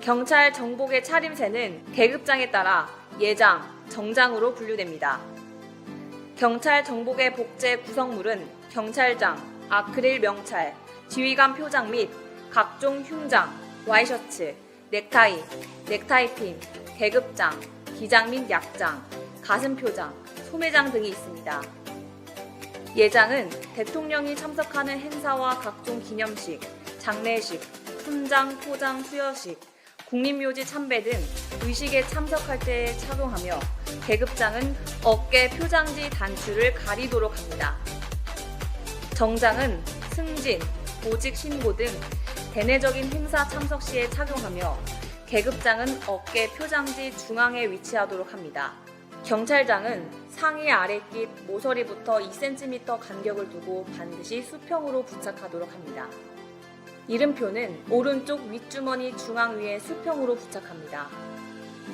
경찰 정복의 차림새는 계급장에 따라 예장, 정장으로 분류됩니다. 경찰 정복의 복제 구성물은 경찰장, 아크릴 명찰, 지휘관 표장 및 각종 흉장, 와이셔츠, 넥타이, 넥타이핀, 계급장, 기장 및 약장, 가슴 표장, 소매장 등이 있습니다. 예장은 대통령이 참석하는 행사와 각종 기념식, 장례식, 훈장, 포장, 수여식, 국립묘지 참배 등 의식에 참석할 때에 착용하며 계급장은 어깨 표장지 단추를 가리도록 합니다. 정장은 승진, 보직 신고 등 대내적인 행사 참석 시에 착용하며 계급장은 어깨 표장지 중앙에 위치하도록 합니다. 경찰장은 상의 아래깃 모서리부터 2cm 간격을 두고 반드시 수평으로 부착하도록 합니다. 이름표는 오른쪽 윗주머니 중앙 위에 수평으로 부착합니다.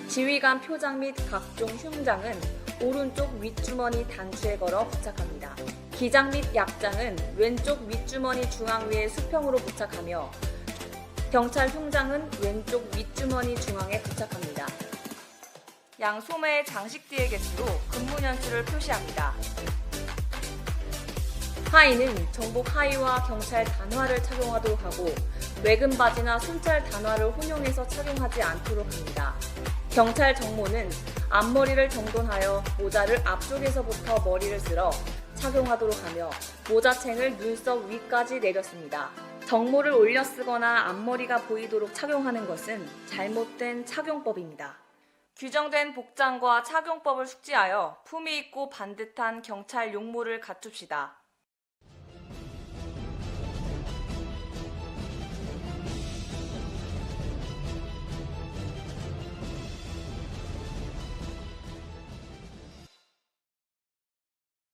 지휘관 표장 및 각종 흉장은 오른쪽 윗주머니 단추에 걸어 부착합니다. 기장 및 약장은 왼쪽 윗주머니 중앙 위에 수평으로 부착하며 경찰 흉장은 왼쪽 윗주머니 중앙에 부착합니다. 양 소매의 장식띠의 개수로 근무 년수를 표시합니다. 하의는 정복 하의와 경찰 단화를 착용하도록 하고 외근 바지나 순찰 단화를 혼용해서 착용하지 않도록 합니다. 경찰 정모는 앞머리를 정돈하여 모자를 앞쪽에서부터 머리를 쓸어 착용하도록 하며 모자챙을 눈썹 위까지 내렸습니다. 정모를 올려 쓰거나 앞머리가 보이도록 착용하는 것은 잘못된 착용법입니다. 규정된 복장과 착용법을 숙지하여 품위 있고 반듯한 경찰 용모를 갖춥시다.